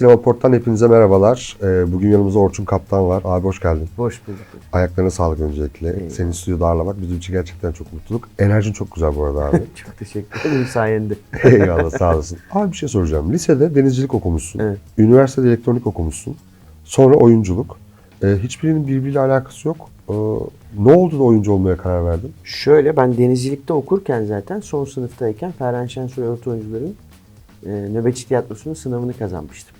Sinema Port'tan hepinize merhabalar. Ee, Bugün yanımızda Orçun Kaptan var. Abi hoş geldin. Hoş bulduk. Ayaklarına sağlık öncelikle. Eyvallah. Senin stüdyoda ağırlamak bizim için gerçekten çok mutluluk. Enerjin çok güzel bu arada abi. Çok teşekkür ederim sayende. Eyvallah sağ olasın. Abi bir şey soracağım. Lisede denizcilik okumuşsun. Evet. Üniversitede elektronik okumuşsun. Sonra oyunculuk. Ee, hiçbirinin birbiriyle alakası yok. Ee, ne oldu da oyuncu olmaya karar verdin? Şöyle ben denizcilikte okurken zaten son sınıftayken Ferhan Şensoy Orta Oyuncuların e, nöbetçi tiyatrosunun sınavını kazanmıştım.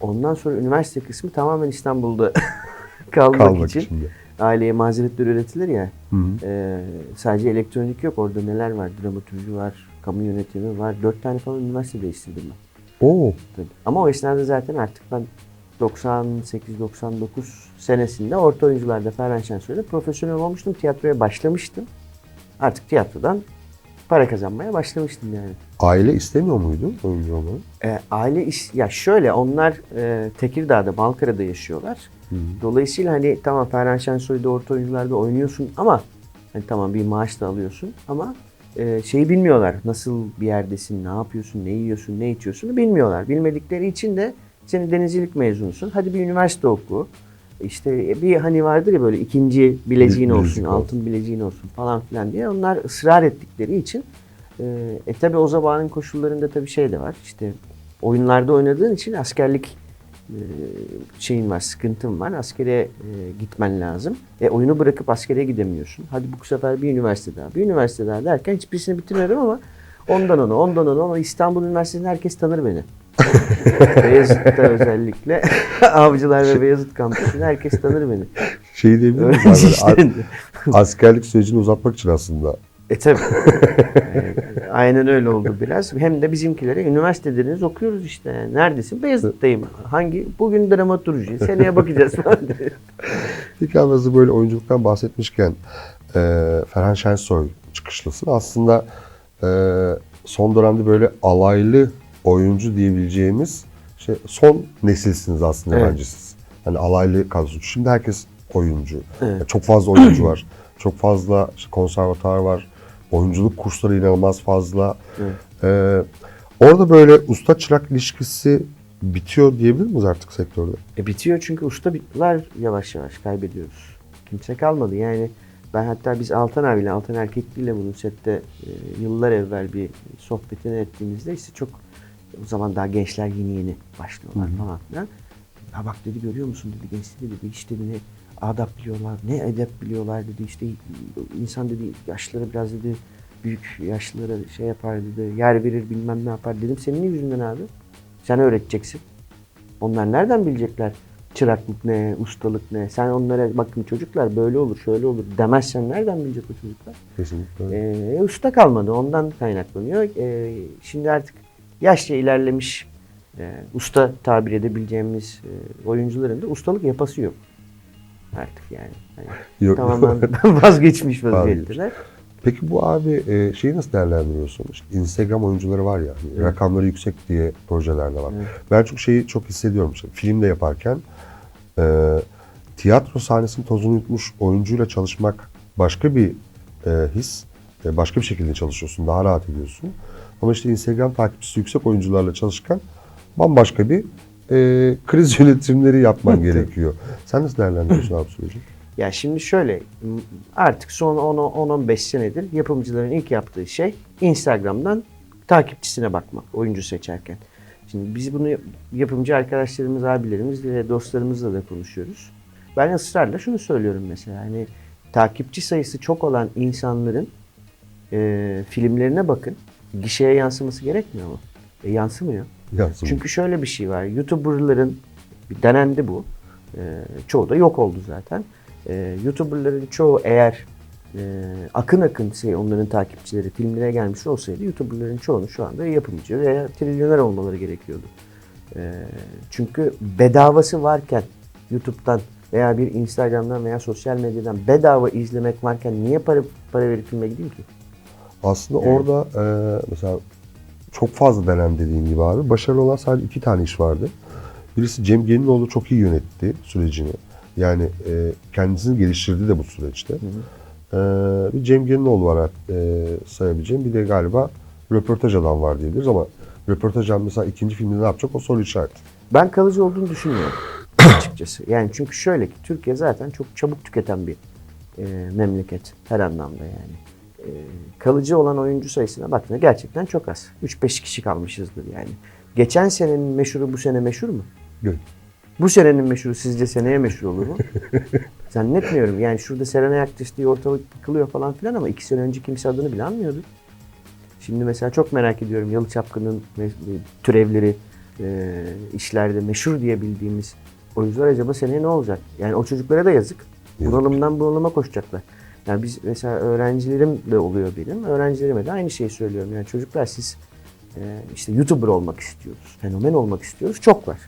Ondan sonra üniversite kısmı tamamen İstanbul'da kalmak, Kalmak için. de. Aileye mazeretler üretilir ya. Hı hı. e, sadece elektronik yok. Orada neler var? Dramaturji var, kamu yönetimi var. Dört tane falan üniversite değiştirdim ben. Oo. Tabii. Ama o esnada zaten artık ben 98-99 senesinde orta oyuncularda Ferhan Şensoy'da profesyonel olmuştum. Tiyatroya başlamıştım. Artık tiyatrodan para kazanmaya başlamıştım yani. Aile istemiyor muydu oyuncu olmayı? E, aile iş, ya şöyle onlar e, Tekirdağ'da, Malkara'da yaşıyorlar. Dolayısıyla hani tamam Ferhan Şensoy'da orta oyuncularda oynuyorsun ama hani tamam bir maaş da alıyorsun ama e, şeyi bilmiyorlar. Nasıl bir yerdesin, ne yapıyorsun, ne yiyorsun, ne içiyorsun bilmiyorlar. Bilmedikleri için de seni denizcilik mezunusun. Hadi bir üniversite oku. İşte bir hani vardır ya böyle ikinci bileziğin Bilezik olsun, olsun. altın bileziğin olsun falan filan diye onlar ısrar ettikleri için e, e tabi o zamanın koşullarında tabii şey de var. İşte oyunlarda oynadığın için askerlik e, şeyin var, sıkıntın var. Askere e, gitmen lazım. E oyunu bırakıp askere gidemiyorsun. Hadi bu sefer bir üniversite daha. Bir üniversite daha derken hiçbirisini bitirmedim ama ondan ona, ondan ona ama İstanbul Üniversitesi'nde herkes tanır beni. Beyazıt'ta özellikle Avcılar ve Beyazıt kampüsünde herkes tanır beni. Şey diyebilir miyiz? Abi? Böyle Askerlik sürecini uzatmak için aslında. E tabi. aynen öyle oldu biraz. Hem de bizimkilere üniversite dediniz okuyoruz işte. Yani. Neredesin? Beyazıt'tayım. Hangi? Bugün dramaturji. Seneye bakacağız falan. Abi hazır böyle oyunculuktan bahsetmişken e, Ferhan Şensoy çıkışlısın. Aslında e, son dönemde böyle alaylı oyuncu diyebileceğimiz şey, son nesilsiniz aslında Evet. bence siz. Hani alaylı kadrosu. Şimdi herkes oyuncu. Evet. Çok fazla oyuncu var. Çok fazla işte konservatuar var. Oyunculuk kursları inanılmaz fazla. Evet. E, orada böyle usta çırak ilişkisi bitiyor diyebilir miyiz artık sektörde? E bitiyor çünkü ustalar yavaş yavaş kaybediyoruz. Kimse kalmadı. Yani ben hatta biz Altan abiyle, Altan Erkekli'yle bunu sette e, yıllar evvel bir sohbetini ettiğimizde işte çok o zaman daha gençler yeni yeni başlıyorlar falan filan. Ya bak dedi görüyor musun dedi gençleri dedi işte ne adap biliyorlar, ne edep biliyorlar dedi işte insan dedi yaşları biraz dedi büyük yaşlılara şey yapar dedi yer verir bilmem ne yapar dedim senin yüzünden abi. Sen öğreteceksin. Onlar nereden bilecekler çıraklık ne, ustalık ne? Sen onlara bakın çocuklar böyle olur, şöyle olur demezsen nereden bilecek o çocuklar? Kesinlikle. Ee, usta kalmadı. Ondan kaynaklanıyor. Ee, şimdi artık yaşça ilerlemiş e, usta tabir edebileceğimiz e, oyuncuların da ustalık yapası yok. Artık yani. Hani Yok. tamamen vazgeçmiş vaziyetteler. Peki bu abi e, şeyi nasıl değerlendiriyorsun? İşte Instagram oyuncuları var ya, hani rakamları yüksek diye projeler de var. Evet. Ben çok şeyi çok hissediyorum. İşte filmde yaparken e, tiyatro sahnesinin tozunu yutmuş oyuncuyla çalışmak başka bir e, his. E, başka bir şekilde çalışıyorsun, daha rahat ediyorsun. Ama işte Instagram takipçisi yüksek oyuncularla çalışırken bambaşka bir e, kriz yönetimleri yapman gerekiyor. Sen nasıl değerlendiriyorsun abi süreci? Ya şimdi şöyle artık son 10-15 senedir yapımcıların ilk yaptığı şey Instagram'dan takipçisine bakmak oyuncu seçerken. Şimdi biz bunu yapımcı arkadaşlarımız, abilerimiz ve dostlarımızla da konuşuyoruz. Ben ısrarla şunu söylüyorum mesela hani takipçi sayısı çok olan insanların e, filmlerine bakın. Gişeye yansıması gerekmiyor mu? E, yansımıyor. Yansın. Çünkü şöyle bir şey var. YouTuber'ların bir denendi bu. Ee, çoğu da yok oldu zaten. Ee, YouTuber'ların çoğu eğer e, akın akın şey onların takipçileri filmlere gelmiş olsaydı YouTuber'ların çoğunun şu anda yapımcı veya trilyoner olmaları gerekiyordu. Ee, çünkü bedavası varken YouTube'dan veya bir Instagram'dan veya sosyal medyadan bedava izlemek varken niye para para verip filme gideyim ki? Aslında Evet. orada e, mesela çok fazla denen dediğin gibi abi. Başarılı olan sadece iki tane iş vardı. Birisi Cem Gelinoğlu çok iyi yönetti sürecini. Yani e, kendisini geliştirdi de bu süreçte. E, bir Cem Gelinoğlu var e, sayabileceğim. Bir de galiba röportaj adam var diyebiliriz ama röportaj adam mesela ikinci filmde ne yapacak o soru işareti. Ben kalıcı olduğunu düşünmüyorum açıkçası. Yani çünkü şöyle ki Türkiye zaten çok çabuk tüketen bir e, memleket her anlamda yani. E, kalıcı olan oyuncu sayısına baktığında gerçekten çok az. 3-5 kişi kalmışızdır yani. Geçen senenin meşhuru bu sene meşhur mu? Yok. Bu senenin meşhuru sizce seneye meşhur olur mu? Zannetmiyorum. Yani şurada Serenay Aktaş diye ortalık yıkılıyor falan filan ama iki sene önce kimse adını bile anmıyordu. Şimdi mesela çok merak ediyorum Yalı Çapkın'ın me- türevleri e, işlerde meşhur diye bildiğimiz oyuncular acaba seneye ne olacak? Yani o çocuklara da yazık. Yazık. Bunalımdan bunalıma koşacaklar. Yani biz mesela öğrencilerim de oluyor benim. Öğrencilerime de aynı şeyi söylüyorum. Yani çocuklar siz e, işte YouTuber olmak istiyoruz. Fenomen olmak istiyoruz. Çok var.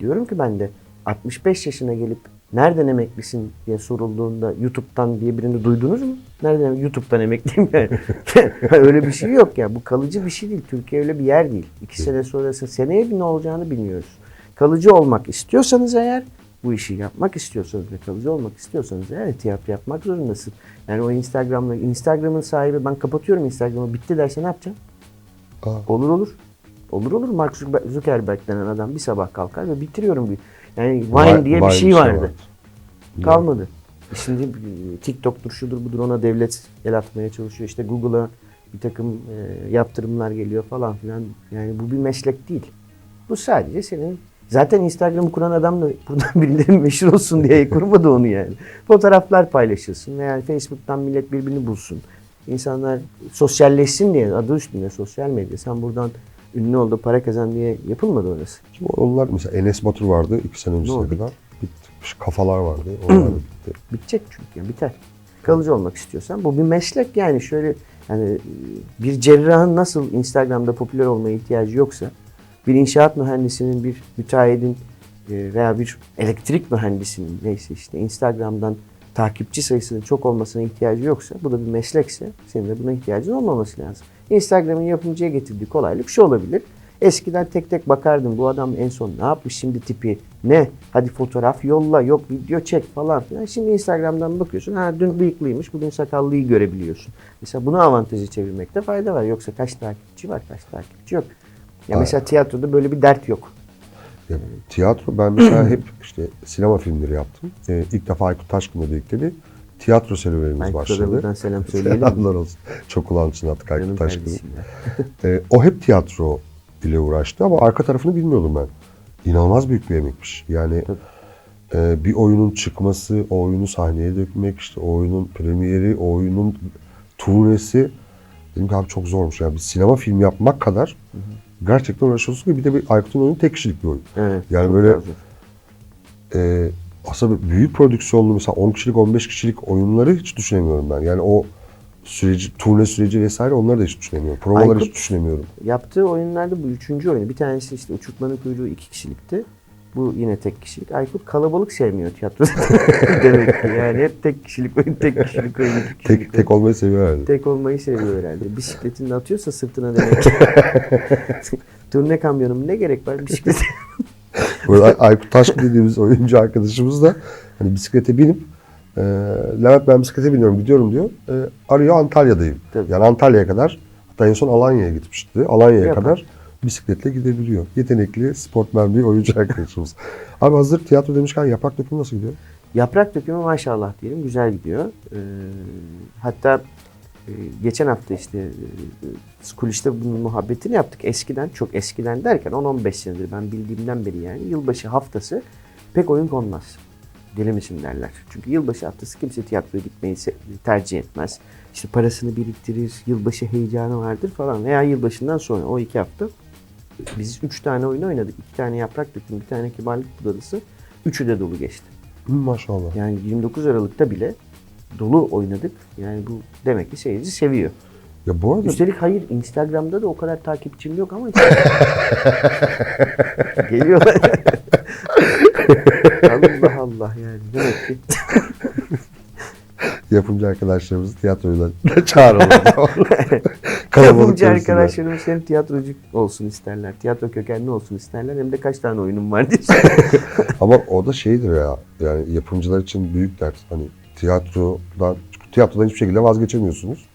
Diyorum ki ben de 65 yaşına gelip nereden emeklisin diye sorulduğunda YouTube'dan diye birini duydunuz mu? Nereden YouTube'dan emekliyim yani. öyle bir şey yok ya. Bu kalıcı bir şey değil. Türkiye öyle bir yer değil. İki sene sonrası seneye bir ne olacağını bilmiyoruz. Kalıcı olmak istiyorsanız eğer bu işi yapmak istiyorsanız ve kalıcı olmak istiyorsanız eğer tiyatro yapmak zorundasın. Yani o Instagram'la Instagram'ın sahibi ben kapatıyorum Instagram'ı bitti derse ne yapacağım? Aa, Olur olur. Olur olur. Mark Zucker- Zuckerberg denen adam bir sabah kalkar ve bitiriyorum. bir. Yani Vine diye bir şey bir şey vardı. vardı. Kalmadı. Şimdi e, TikTok'tur şudur budur ona devlet el atmaya çalışıyor. İşte Google'a bir takım e, yaptırımlar geliyor falan filan. Yani bu bir meslek değil. Bu sadece senin Zaten Instagram'ı kuran adam da buradan birileri meşhur olsun diye kurmadı onu yani. Fotoğraflar paylaşılsın veya Facebook'tan millet birbirini bulsun. İnsanlar sosyalleşsin diye adı üstünde sosyal medya. Sen buradan ünlü oldu para kazan diye yapılmadı orası. Şimdi onlar mesela Enes Batur vardı iki sene öncesine kadar. Bitti. Şu Kafalar vardı. Onlar da bitti. Bitecek çünkü yani biter. Kalıcı olmak istiyorsan bu bir meslek yani şöyle yani bir cerrahın nasıl Instagram'da popüler olmaya ihtiyacı yoksa bir inşaat mühendisinin bir müteahhidin e, veya bir elektrik mühendisinin neyse işte Instagram'dan takipçi sayısının çok olmasına ihtiyacı yoksa bu da bir meslekse senin de buna ihtiyacın olmaması lazım. Instagram'ın yapımcıya getirdiği kolaylık şu olabilir. Eskiden tek tek bakardım bu adam en son ne yapmış şimdi tipi ne hadi fotoğraf yolla yok video çek falan filan. Şimdi Instagram'dan bakıyorsun ha dün bıyıklıymış bugün sakallıyı görebiliyorsun. Mesela bunu avantajı çevirmekte fayda var. Yoksa kaç takipçi var kaç takipçi yok. Ya mesela tiyatroda böyle bir dert yok. Ya, tiyatro ben mesela hep işte sinema filmleri yaptım. Ee, ilk defa Aykut Taşkın'la birlikte bir tiyatro serüvenimiz Aykut'a başladı. buradan selam söyleyelim. Selamlar olsun. Çok kulağın çınlattık Canım Aykut Taşkın'ı. Ee, o hep tiyatro ile uğraştı ama arka tarafını bilmiyordum ben. İnanılmaz büyük bir emekmiş. Yani e, bir oyunun çıkması, o oyunu sahneye dökmek, işte o oyunun premieri, o oyunun turnesi dedim ki abi çok zormuş. Yani bir sinema film yapmak kadar gerçekten uğraşıyorsun ki bir de bir Aykut'un oyunu tek kişilik bir oyun. Evet, Yani böyle e, aslında büyük prodüksiyonlu mesela 10 kişilik 15 kişilik oyunları hiç düşünemiyorum ben. Yani o süreci, turne süreci vesaire onları da hiç düşünemiyorum. Provaları Aykut- hiç düşünemiyorum. Yaptığı oyunlarda bu üçüncü oyunu. Bir tanesi işte Uçurtmanın Kuyruğu iki kişilikti. Bu yine tek kişilik. Aykut kalabalık sevmiyor tiyatroda. Demek ki yani hep tek kişilik oyun, tek kişilik oyun, kişilik Tek, tek olmayı seviyor herhalde. Tek olmayı seviyor herhalde. Bisikletini de atıyorsa sırtına demek ki. Turne kamyonum ne gerek var bisiklete? Ay- Aykut Taşkın dediğimiz oyuncu arkadaşımız da hani bisiklete binip e, Levent ben bisiklete biniyorum gidiyorum diyor. E, arıyor Antalya'dayım. Tabii. Yani Antalya'ya kadar hatta en son Alanya'ya gitmişti. Alanya'ya kadar bisikletle gidebiliyor. Yetenekli sportmen bir oyuncu arkadaşımız. Abi hazır tiyatro demişken yaprak dökümü nasıl gidiyor? Yaprak dökümü maşallah diyelim güzel gidiyor. Ee, hatta e, geçen hafta işte e, kuliste bunun muhabbetini yaptık. Eskiden çok eskiden derken 10-15 senedir ben bildiğimden beri yani yılbaşı haftası pek oyun konmaz. Deli misin derler. Çünkü yılbaşı haftası kimse tiyatroya gitmeyi tercih etmez. İşte parasını biriktirir, yılbaşı heyecanı vardır falan. Veya yılbaşından sonra o iki hafta biz üç tane oyun oynadık. İki tane yaprak dökümü, bir tane kibarlık budalısı. Üçü de dolu geçti. Hı, maşallah. Yani 29 Aralık'ta bile dolu oynadık. Yani bu demek ki seyirci seviyor. Ya bu arada Üstelik hayır Instagram'da da o kadar takipçim yok ama geliyorlar. Allah Allah yani demek ki yapımcı arkadaşlarımızı tiyatroyla çağıralım. Yapımcı arkadaşlarımız hem tiyatrocu olsun isterler, tiyatro kökenli olsun isterler hem de kaç tane oyunum var diye. Ama o da şeydir ya. Yani yapımcılar için büyük dert. Hani tiyatrodan, tiyatrodan hiçbir şekilde vazgeçemiyorsunuz.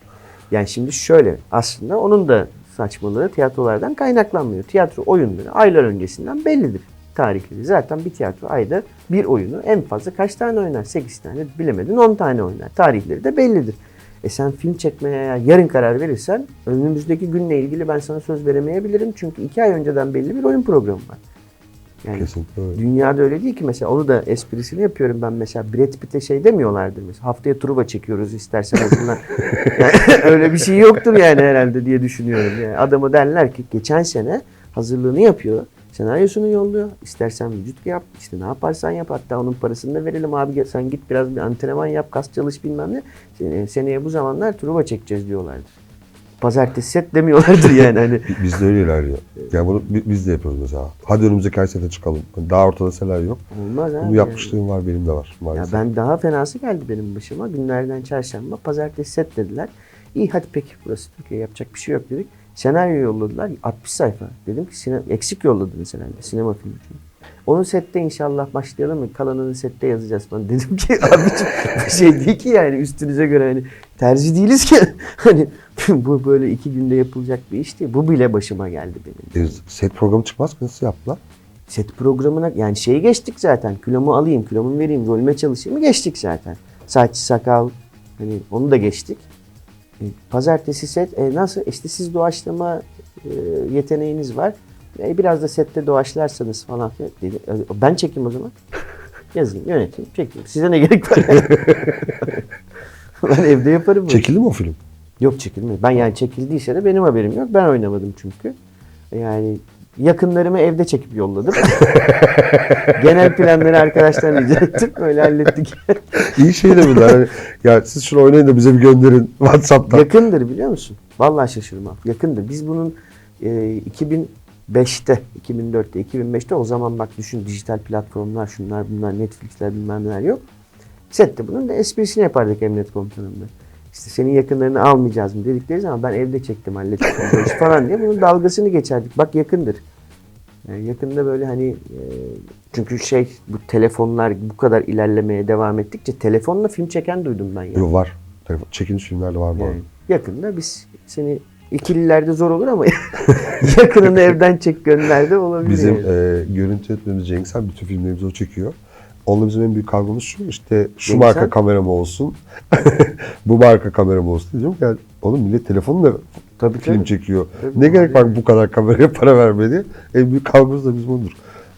Yani şimdi şöyle aslında onun da saçmalığı tiyatrolardan kaynaklanmıyor. Tiyatro oyunları aylar öncesinden bellidir. Tarihleri. Zaten bir tiyatro ayda bir oyunu en fazla kaç tane oynar? 8 tane bilemedin 10 tane oynar. Tarihleri de bellidir. E sen film çekmeye yarın karar verirsen önümüzdeki günle ilgili ben sana söz veremeyebilirim. Çünkü iki ay önceden belli bir oyun programı var. Yani Kesinlikle öyle. Dünyada öyle değil ki mesela onu da esprisini yapıyorum ben mesela Brad Pitt'e şey demiyorlardır mesela haftaya Truva çekiyoruz istersen okuldan. yani, öyle bir şey yoktur yani herhalde diye düşünüyorum. Yani adamı derler ki geçen sene hazırlığını yapıyor. Senaryosunu yolluyor. İstersen vücut yap. işte ne yaparsan yap. Hatta onun parasını da verelim abi. Sen git biraz bir antrenman yap. Kas çalış bilmem ne. Sene- Seneye bu zamanlar Truva çekeceğiz diyorlardır. Pazartesi set demiyorlardır yani. Hani Biz de öyle ilerliyor. Yani bunu bi- biz de yapıyoruz mesela. Hadi önümüzdeki ay sete çıkalım. Daha ortada senaryo yok. olmaz abi. Bunu yani. yapmışlığım var benim de var Ya maalesef. ben daha fenası geldi benim başıma. Günlerden çarşamba, pazartesi set dediler. İyi hadi peki burası Türkiye yapacak bir şey yok dedik. Senaryo yolladılar 60 sayfa. Dedim ki sine- eksik yolladınız herhalde sinema filmi için. Onun sette inşallah başlayalım mı? Kalanını sette yazacağız falan. Dedim ki abiciğim bir şey değil ki yani üstünüze göre hani tercih değiliz ki. Hani bu böyle iki günde yapılacak bir iş değil. Bu bile başıma geldi benim. E, set programı çıkmaz ki nasıl yaptılar? Set programına yani şeyi geçtik zaten. Kilomu alayım, kilomu vereyim, rolüme çalışayım geçtik zaten. Saç, sakal hani onu da geçtik. E, pazartesi set e, nasıl? İşte siz doğaçlama e, yeteneğiniz var. E, biraz da sette doğaçlarsanız falan dedi. E, ben çekeyim o zaman. Yazayım, yöneteyim, çekeyim. Size ne gerek var? ben evde yaparım. Çekildi mi o film? Yok çekilmedi. Ben yani çekildiyse de benim haberim yok. Ben oynamadım çünkü. Yani yakınlarımı evde çekip yolladım. Genel planları arkadaşlarla rica ettim. Öyle hallettik. İyi şey de bunlar. Hani, ya siz şunu oynayın da bize bir gönderin WhatsApp'tan. Yakındır biliyor musun? Vallahi şaşırmam. Yakındır. Biz bunun e, 2005'te, 2004'te, 2005'te o zaman bak düşün dijital platformlar, şunlar bunlar, Netflix'ler bilmem neler yok. Sette bunun da esprisini yapardık emniyet komutanımda. İşte senin yakınlarını almayacağız mı dedikleri zaman ben evde çektim hallettim falan diye bunun dalgasını geçerdik. Bak yakındır. Yani yakında böyle hani e, çünkü şey bu telefonlar bu kadar ilerlemeye devam ettikçe telefonla film çeken duydum ben ya. Yok var. Telefon- Çekilmiş filmlerde var bu arada. Yani yakında biz seni ikililerde zor olur ama yakınını evden çek gönlerde olabilir. Bizim yani. e, görüntü yönetmenimiz Cengiz Han bütün filmlerimizi o çekiyor. Onunla bizim en büyük kavgamız şu işte şu Cengiz marka kamera mı olsun bu marka kamera mı olsun ki yani, oğlum millet telefonla Tabii, film tabii. çekiyor. Tabii, ne gerek var bu kadar kameraya para vermeye En büyük kavgamız da bizim odur.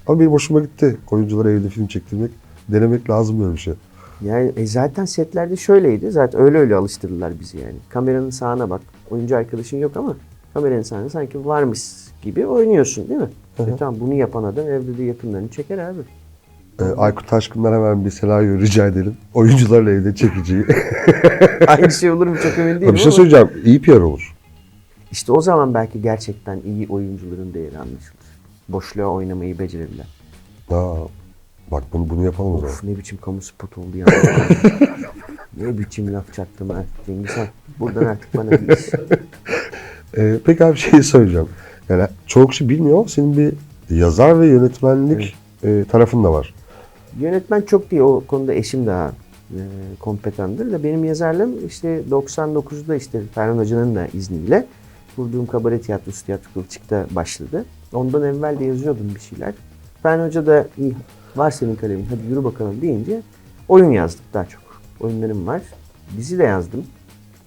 Ama benim hoşuma gitti. Oyunculara evde film çektirmek. Denemek lazım böyle bir şey. Yani e, zaten setlerde şöyleydi. Zaten öyle öyle alıştırdılar bizi yani. Kameranın sağına bak. Oyuncu arkadaşın yok ama kameranın sağına sanki varmış gibi oynuyorsun değil mi? E, tamam bunu yapan adam evde de yakınlarını çeker abi. Ee, Aykut Taşkın'dan hemen bir senaryo rica edelim. Oyuncularla evde çekiciyi. Aynı şey olur mu çok emin değilim bir şey ama söyleyeceğim. İyi PR olur. işte o zaman belki gerçekten iyi oyuncuların değeri anlaşılır. Boşluğa oynamayı becerebilen. Aa, bak bunu bunu yapalım o zaman. Of ne biçim kamu spotu oldu ya. ne biçim laf çaktım ha. Cengiz Han buradan artık bana bir iş. Ee, peki abi şeyi söyleyeceğim. Yani çoğu kişi bilmiyor ama senin bir yazar ve yönetmenlik e, tarafın da var. Yönetmen çok değil. O konuda eşim daha e, kompetandır da benim yazarlığım işte 99'da işte Ferhan Hoca'nın da izniyle kurduğum kabare tiyatrosu Tiyatro Kılçık'ta başladı. Ondan evvel de yazıyordum bir şeyler. Ferhan Hoca da iyi var senin kalemin hadi yürü bakalım deyince oyun yazdık daha çok. Oyunlarım var. Dizi de yazdım.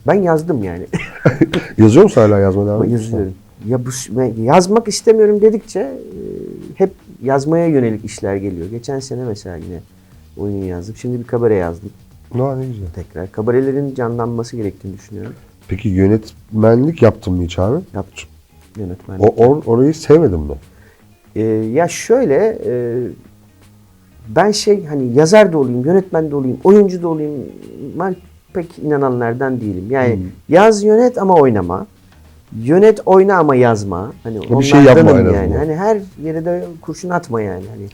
Ben yazdım yani. Yazıyor musun hala yazmaya devam yazıyorum. Ya bu yazmak istemiyorum dedikçe e, hep yazmaya yönelik işler geliyor. Geçen sene mesela yine oyun yazdım. Şimdi bir kabare yazdım Aa, ne güzel. tekrar. Kabarelerin canlanması gerektiğini düşünüyorum. Peki yönetmenlik yaptın mı hiç abi? Yaptım yönetmen. O, or- orayı sevmedin mi? Ee, ya şöyle e, ben şey hani yazar da olayım, yönetmen de olayım, oyuncu da olayım ben pek inananlardan değilim. Yani Hmm. yaz yönet ama oynama. Yönet oyna ama yazma. Hani Bir şey yapma en yani. azından. Hani her yere de kurşun atma yani. Hani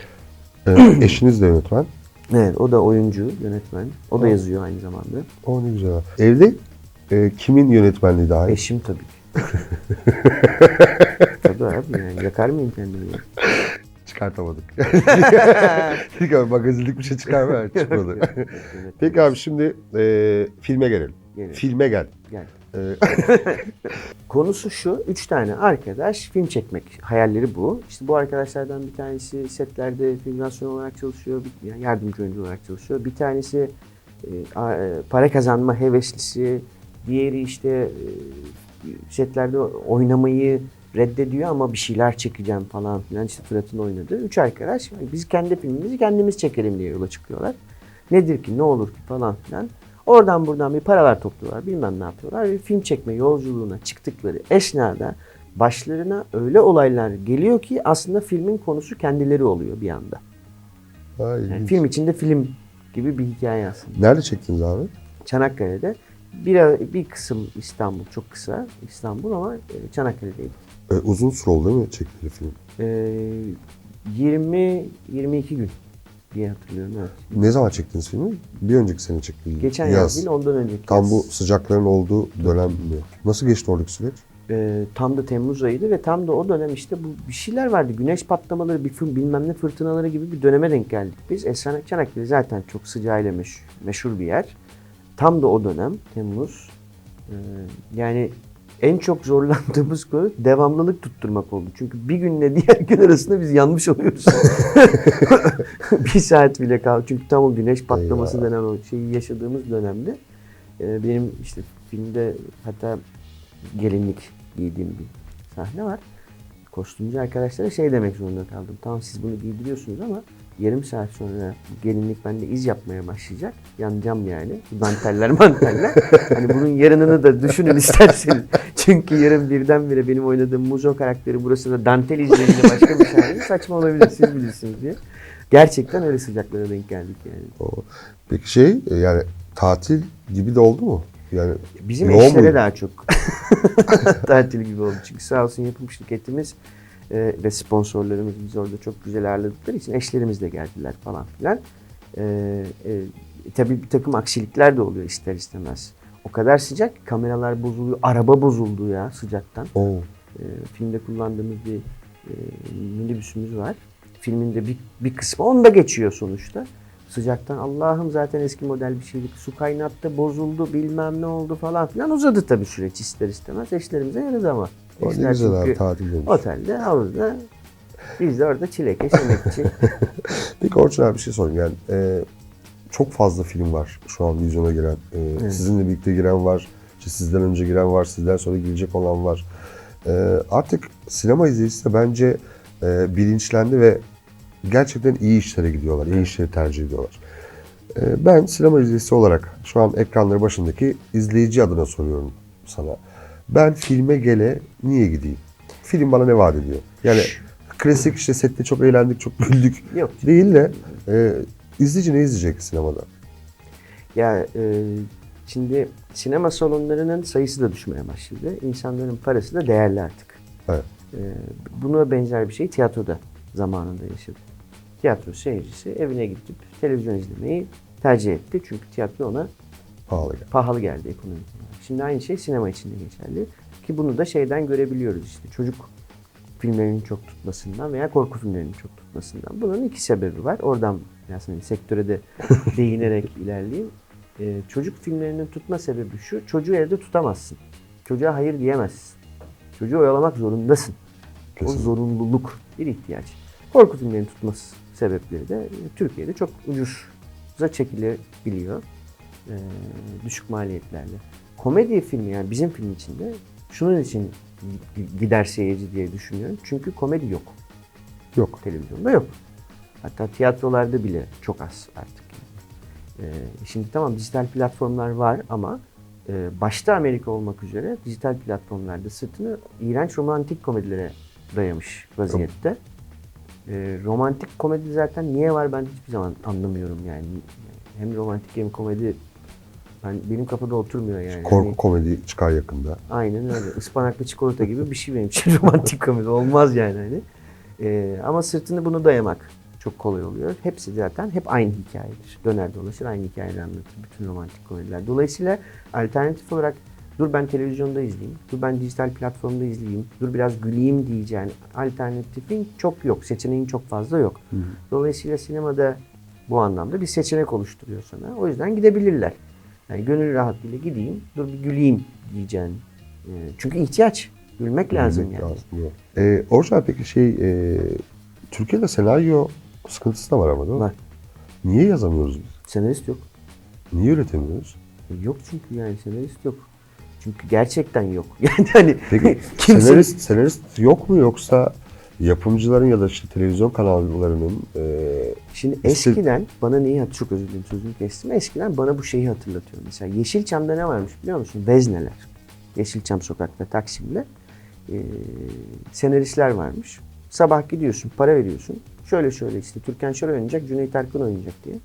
Ee, eşiniz de yönetmen. Evet, o da oyuncu, yönetmen. O da yazıyor aynı zamanda. O ne güzel. Evde e, kimin yönetmenliği daha iyi? Eşim tabii ki. tabii abi yani yakar mıyım kendimi? Çıkartamadık. Abi magazinlik bir şey çıkarmaya çıkmadı. Peki abi şimdi e, filme gelelim. Gelelim. Filme gel. Gel. Ee, Konusu şu, üç tane arkadaş film çekmek hayalleri bu. İşte bu arkadaşlardan bir tanesi setlerde figürasyon olarak çalışıyor, yani yardımcı oyuncu olarak çalışıyor. Bir tanesi e, e, para kazanma heveslisi, diğeri işte e, setlerde oynamayı reddediyor ama bir şeyler çekeceğim falan filan işte Fırat'ın oynadığı. Üç arkadaş biz kendi filmimizi kendimiz çekelim diye yola çıkıyorlar. Nedir ki ne olur ki falan filan. Oradan buradan bir paralar topluyorlar bilmem ne yapıyorlar. Ve film çekme yolculuğuna çıktıkları esnada başlarına öyle olaylar geliyor ki aslında filmin konusu kendileri oluyor bir anda. ha, Yani film içinde film gibi bir hikaye aslında. Nerede çektiniz abi? Çanakkale'de bir, bir kısım İstanbul çok kısa İstanbul ama e, Çanakkale'deydik. Ee, uzun süre oldu değil mi çektiği film? Ee, 20-22 gün diye hatırlıyorum evet. Ne zaman çektiniz filmi? Bir önceki sene çektiniz. Geçen yaz değil ondan önceki Tam yaz. bu sıcakların olduğu dönem mi? Nasıl geçti oradaki süreç? Ee, tam da Temmuz ayıydı ve tam da o dönem işte bu bir şeyler vardı. Güneş patlamaları, bir fır, bilmem ne fırtınaları gibi bir döneme denk geldik biz. Esra Çanakkale zaten çok sıcağıyla meşhur, meşhur bir yer. Tam da o dönem Temmuz. Ee, yani en çok zorlandığımız konu devamlılık tutturmak oldu. Çünkü bir günle diğer gün arasında biz yanmış oluyoruz. bir saat bile kaldı. Çünkü tam o güneş patlaması Eyvah. denen o şeyi yaşadığımız dönemde e, benim işte filmde hatta gelinlik giydiğim bir sahne var. Kostümcü arkadaşlara şey demek zorunda kaldım. Tamam siz bunu giydiriyorsunuz ama yarım saat sonra gelinlik bende iz yapmaya başlayacak. Yanacağım yani. Danteller manteller. hani bunun yarınını da düşünün isterseniz. Çünkü yarın birdenbire benim oynadığım Muzo karakteri burası da dantel izlediğinde başka bir sahne saçma olabilir siz bilirsiniz diye. Gerçekten öyle sıcaklara denk geldik yani. O. Peki şey e, yani tatil gibi de oldu mu? Yani Bizim eşlere muydu? daha çok tatil gibi oldu. Çünkü sağ olsun yapım şirketimiz e, ve sponsorlarımız bizi orada çok güzel ağırladıkları için eşlerimiz de geldiler falan filan. E, e, tabii bir takım aksilikler de oluyor ister istemez. O kadar sıcak ki kameralar bozuluyor. Araba bozuldu ya sıcaktan. Oo. E, filmde kullandığımız bir e, minibüsümüz var. Filmin de bir, bir kısmı onda geçiyor sonuçta. Sıcaktan Allah'ım zaten eski model bir şeydi. Su kaynattı, bozuldu, bilmem ne oldu falan filan. Uzadı tabii süreç ister istemez. Eşlerimize yaradı ama. O ne güzel abi tatil demiş. Otelde, havuzda. Biz de orada çilekeş, emekçi. Peki Orçun abi bir şey sorayım. Yani e, çok fazla film var şu an vizyona giren. E, Sizinle birlikte giren var. işte sizden önce giren var. Sizden sonra gelecek olan var. E, artık sinema izleyicisi de bence e, bilinçlendi ve gerçekten iyi işlere gidiyorlar. iyi işleri tercih ediyorlar. E, ben sinema izleyicisi olarak şu an ekranları başındaki izleyici adına soruyorum sana. Ben filme gele niye gideyim? Film bana ne vaat ediyor? Yani klasik işte sette çok eğlendik, çok güldük Yok. değil de e, izleyici ne izleyecek sinemada? Ya e, şimdi sinema salonlarının sayısı da düşmeye başladı. İnsanların parası da değerli artık. Evet. E, buna benzer bir şey tiyatroda zamanında yaşadı. Tiyatro seyircisi evine gidip televizyon izlemeyi tercih etti. Çünkü tiyatro ona Pahalı gel. pahalı geldi ekonomik. Şimdi aynı şey sinema için de geçerli. Ki bunu da şeyden görebiliyoruz işte çocuk filmlerinin çok tutmasından veya korku filmlerinin çok tutmasından. Bunun iki sebebi var. Oradan biraz hani sektöre de değinerek ilerleyeyim. Ee, çocuk filmlerinin tutma sebebi şu. Çocuğu evde tutamazsın. Çocuğa hayır diyemezsin. Çocuğu oyalamak zorundasın. O Kesinlikle. zorunluluk bir ihtiyaç. Korku filmlerinin tutması sebepleri de e, Türkiye'de çok ucuza çekilebiliyor. Ee, düşük maliyetlerle. Komedi filmi yani bizim film içinde şunun için gi- gider seyirci diye düşünüyorum. Çünkü komedi yok. Yok. Televizyonda yok. Hatta tiyatrolarda bile çok az artık. Ee, şimdi tamam dijital platformlar var ama e, başta Amerika olmak üzere dijital platformlarda sırtını iğrenç romantik komedilere dayamış vaziyette. Ee, romantik komedi zaten niye var ben hiçbir zaman anlamıyorum yani. Hem romantik hem komedi ben, benim kafada oturmuyor yani. Korku Hani- komedi çıkar yakında. Aynen öyle. Ispanaklı çikolata gibi bir şey benim için romantik komedi. Olmaz yani hani. Ee, ama sırtını bunu dayamak çok kolay oluyor. Hepsi zaten hep aynı hikayedir. Döner dolaşır aynı hikayeyi anlatır bütün romantik komediler. Dolayısıyla alternatif olarak dur ben televizyonda izleyeyim, dur ben dijital platformda izleyeyim, dur biraz güleyim diyeceğin alternatifin çok yok. Seçeneğin çok fazla yok. Dolayısıyla sinemada bu anlamda bir seçenek oluşturuyor sana. O yüzden gidebilirler. Yani gönül rahatlığıyla gideyim, dur bir güleyim diyeceksin. Ee, çünkü ihtiyaç. Gülmek lazım Bilmek yani. lazım, orijinal peki şey e, Türkiye'de senaryo sıkıntısı da var ama değil mi? Var. Niye yazamıyoruz biz? Senarist yok. Niye üretemiyoruz? Yok çünkü yani senarist yok. Çünkü gerçekten yok. Yani hani Peki kimse senarist, senarist yok mu yoksa yapımcıların ya da işte televizyon kanallarının e, Şimdi İşte- eskiden bana neyi hat çok özür dilerim sözünü kestim. Eskiden bana bu şeyi hatırlatıyor. Mesela Yeşilçam'da ne varmış biliyor musun? Vezneler. Yeşilçam sokakta Taksim'de ee, senaristler varmış. Sabah gidiyorsun, para veriyorsun. Şöyle şöyle işte Türkan Şoray oynayacak, Cüneyt Arkın oynayacak diye.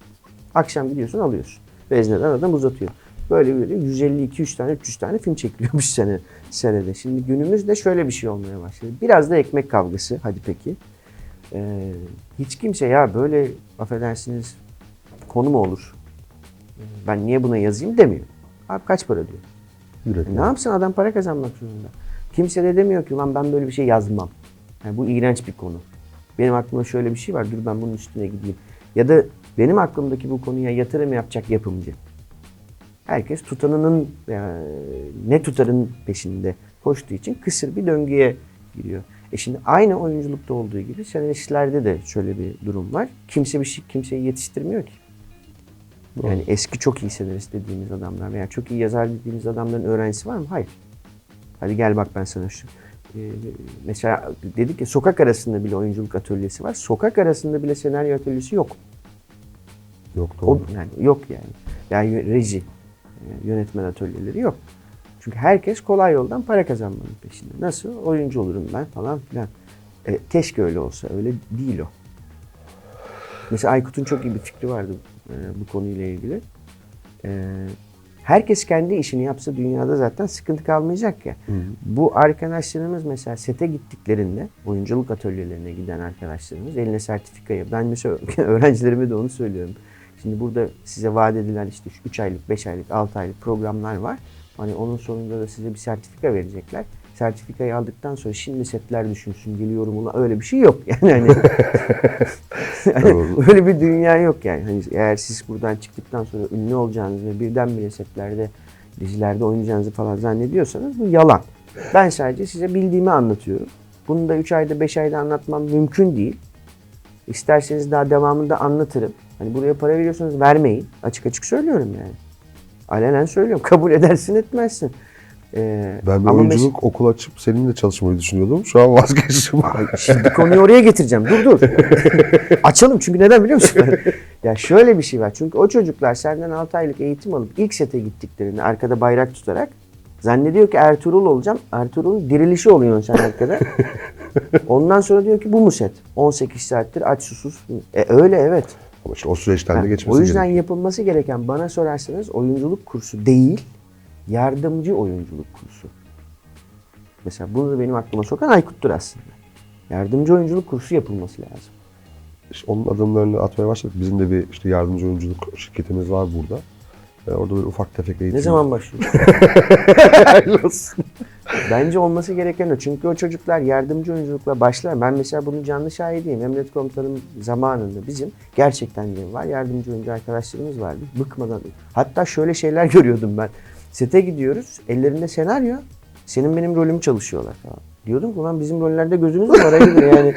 Akşam gidiyorsun alıyorsun. Vezneden adam uzatıyor. Böyle böyle 150-200 tane 300 tane film çekiliyormuş sene, senede. Şimdi günümüzde şöyle bir şey olmaya başladı. Biraz da ekmek kavgası. Hadi peki. Ee, hiç kimse ya böyle affedersiniz konu mu olur? Ben niye buna yazayım demiyor. Abi kaç para diyor. Üretiyor? ne yapsın adam para kazanmak zorunda. Kimse de demiyor ki lan ben böyle bir şey yazmam. Yani bu iğrenç bir konu. Benim aklımda şöyle bir şey var dur ben bunun üstüne gideyim. Ya da benim aklımdaki bu konuya yatırım yapacak yapımcı. Herkes tutanının yani ne tutarın peşinde koştuğu için kısır bir döngüye giriyor. E şimdi aynı oyunculukta olduğu gibi senaristlerde de şöyle bir durum var. Kimse bir şey kimseyi yetiştirmiyor ki. Yani eski çok iyi senarist dediğimiz adamlar veya çok iyi yazar dediğimiz adamların öğrencisi var mı? Hayır. Hadi gel bak ben sana şu. Ee, mesela dedik ya sokak arasında bile oyunculuk atölyesi var. Sokak arasında bile senaryo atölyesi yok. Yok O, doğru. yani yok yani. Yani reji, e, yönetmen atölyeleri yok. Çünkü herkes kolay yoldan para kazanmanın peşinde. Nasıl? Oyuncu olurum ben falan filan. E, keşke öyle olsa. Öyle değil o. Mesela Aykut'un çok iyi bir fikri vardı e, bu konuyla ilgili. E, herkes kendi işini yapsa dünyada zaten sıkıntı kalmayacak ya. Bu arkadaşlarımız mesela sete gittiklerinde, oyunculuk atölyelerine giden arkadaşlarımız eline sertifikayı. Ben mesela öğrencilerime de onu söylüyorum. Şimdi burada size vaat edilen işte 3 aylık, 5 aylık, 6 aylık programlar var. Hani onun sonunda da size bir sertifika verecekler. Sertifikayı aldıktan sonra şimdi setler düşünsün geliyorum ona öyle bir şey yok. Yani hani Tamam. öyle bir dünya yok yani. Hani eğer siz buradan çıktıktan sonra ünlü olacağınızı ve birdenbire setlerde, dizilerde oynayacağınızı falan zannediyorsanız bu yalan. Ben sadece size bildiğimi anlatıyorum. Bunu da 3 ayda 5 ayda anlatmam mümkün değil. İsterseniz daha devamında anlatırım. Hani buraya para veriyorsanız vermeyin. Açık açık söylüyorum yani. Alenen söylüyorum. Kabul edersin etmezsin. Ee, Ben bir ama mes- oyunculuk okul açıp seninle çalışmayı düşünüyordum. Şu an vazgeçtim. Şimdi konuyu oraya getireceğim. Dur dur. Açalım çünkü neden biliyor musun? ya şöyle bir şey var. Çünkü o çocuklar senden 6 aylık eğitim alıp ilk sete gittiklerinde arkada bayrak tutarak zannediyor ki Ertuğrul olacağım. Ertuğrul'un dirilişi oluyorsun sen arkada. Ondan sonra diyor ki bu mu set? 18 saattir aç susuz. E öyle evet. İşte o süreçten de Ha, geçmesi o yüzden gerekiyor. yapılması gereken bana sorarsanız oyunculuk kursu değil, yardımcı oyunculuk kursu. Mesela bunu da benim aklıma sokan Aykut'tur aslında. Yardımcı oyunculuk kursu yapılması lazım. İşte onun adımlarını atmaya başladık. Bizim de bir işte yardımcı oyunculuk şirketimiz var burada. Ee, orada böyle ufak tefek eğitim. Ne zaman başlıyor? Bence olması gereken o. Çünkü o çocuklar yardımcı oyunculukla başlar. Ben mesela bunun canlı şahidiyim. Emret Komutanım zamanında bizim gerçekten de var. Yardımcı oyuncu arkadaşlarımız vardı. Bıkmadan. Hatta şöyle şeyler görüyordum ben. Sete gidiyoruz. Ellerinde senaryo. Senin benim rolümü çalışıyorlar falan. Diyordum ki ulan bizim rollerde gözünüz mü var? Hayırdır yani.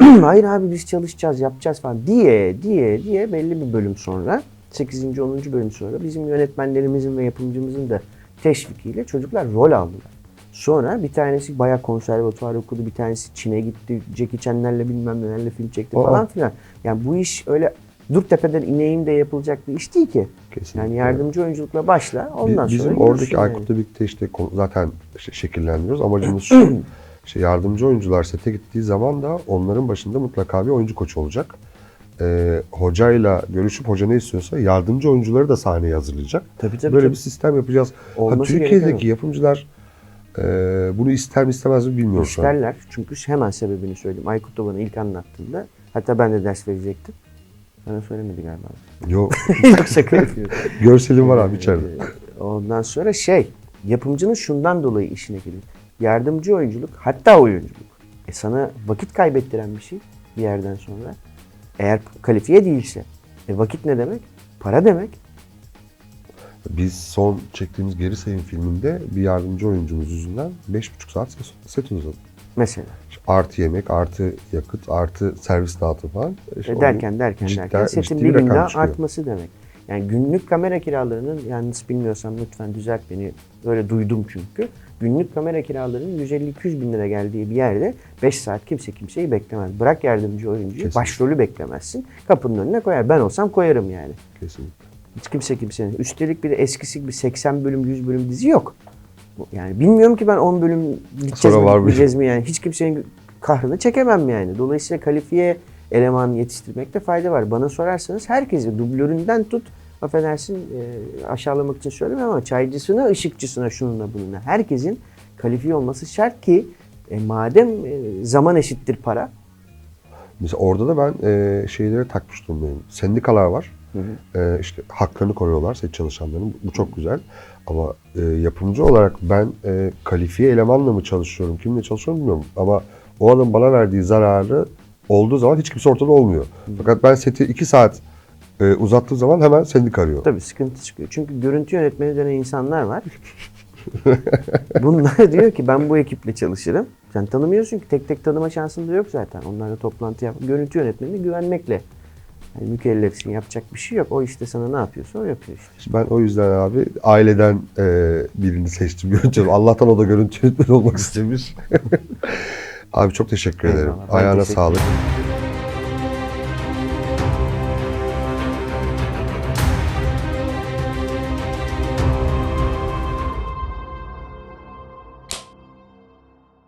Hayır abi biz çalışacağız, yapacağız falan diye diye diye belli bir bölüm sonra 8. 10. bölüm sonra bizim yönetmenlerimizin ve yapımcımızın da teşvikiyle çocuklar rol aldılar. Sonra bir tanesi bayağı konservatuvar okudu, bir tanesi Çin'e gitti, Jackie Chan'lerle bilmem nelerle film çekti Aa. falan filan. Yani bu iş öyle dur tepeden ineyim de yapılacak bir iş değil ki. Kesinlikle. Yani yardımcı oyunculukla başla, ondan Bi- Bizim sonra oradaki yürürsün yani. Aykut'la birlikte işte zaten işte şekillendiriyoruz. Amacımız şu. işte yardımcı oyuncular sete gittiği zaman da onların başında mutlaka bir oyuncu koçu olacak. Ee, hocayla görüşüp hoca ne istiyorsa yardımcı oyuncuları da sahneye hazırlayacak. Tabii, tabii, Böyle tabii. bir sistem yapacağız. Ha, Olması Türkiye'deki gereken o. yapımcılar e, bunu ister mi istemez mi bilmiyorum. İsterler. Çünkü hemen sebebini söyleyeyim. Aykut da bana ilk anlattığında hatta ben de ders verecektim. Bana söylemedi galiba. Yok. Yok şaka yapıyorum. Görselim var abi içeride. Ee, Ondan sonra şey, yapımcının şundan dolayı işine giriyor. Yardımcı oyunculuk, hatta oyunculuk. E sana vakit kaybettiren bir şey bir yerden sonra. Eğer kalifiye değilse. E vakit ne demek? Para demek. Biz son çektiğimiz Geri Sayım filminde bir yardımcı oyuncumuz yüzünden 5,5 saat set, set uzadı. Mesela. İşte artı yemek, artı yakıt, artı servis dağıtım falan. İşte E onun derken derken ciddi- derken setin bir gün daha çıkıyor. artması demek. Yani günlük kamera kiralarının yanlış bilmiyorsam lütfen düzelt beni. Öyle duydum çünkü. Günlük kamera kiralarının 150-200 bin lira geldiği bir yerde 5 saat kimse kimseyi beklemez. Bırak yardımcı oyuncuyu, Kesinlikle. başrolü beklemezsin. Kapının önüne koyar. Ben olsam koyarım yani. Kesinlikle. Hiç kimse kimsenin. Üstelik bir de eskisi gibi 80 bölüm 100 bölüm dizi yok. Yani bilmiyorum ki ben 10 bölüm gideceğiz Sonra mi var mı? gitmeyeceğiz mi yani. Hiç kimsenin kahrını çekemem yani. Dolayısıyla kalifiye eleman yetiştirmekte fayda var. Bana sorarsanız herkesi dublöründen tut affedersin e, aşağılamak için söylemiyorum ama çaycısına, ışıkçısına, şununla bununla. Herkesin kalifiye olması şart ki e, madem e, zaman eşittir para. Mesela orada da ben e, şeylere takmış durumdayım. Sendikalar var. E, işte haklarını koruyorlar set çalışanların. Bu çok güzel. Ama e, yapımcı olarak ben e, kalifiye elemanla mı çalışıyorum, kimle çalışıyorum bilmiyorum. Ama o adamın bana verdiği zararı olduğu zaman hiç kimse ortada olmuyor. Fakat ben seti 2 saat e, uzattığım zaman hemen sendika arıyor. Tabii sıkıntı çıkıyor. Çünkü görüntü yönetmeni denen insanlar var. Bunlar diyor ki ben bu ekiple çalışırım. Sen tanımıyorsun ki tek tek tanıma şansın da yok zaten. Onlarla toplantı yap. Görüntü yönetmenine güvenmekle yani mükellefsin. Yapacak bir şey yok. O işte sana ne yapıyorsa o yapıyor işte. Ben o yüzden abi aileden e, birini seçtim. Görüntü. Allah'tan o da görüntü yönetmeni olmak istemiş. abi çok teşekkür ederim. Eyvallah, Ayağına teşekkür sağlık.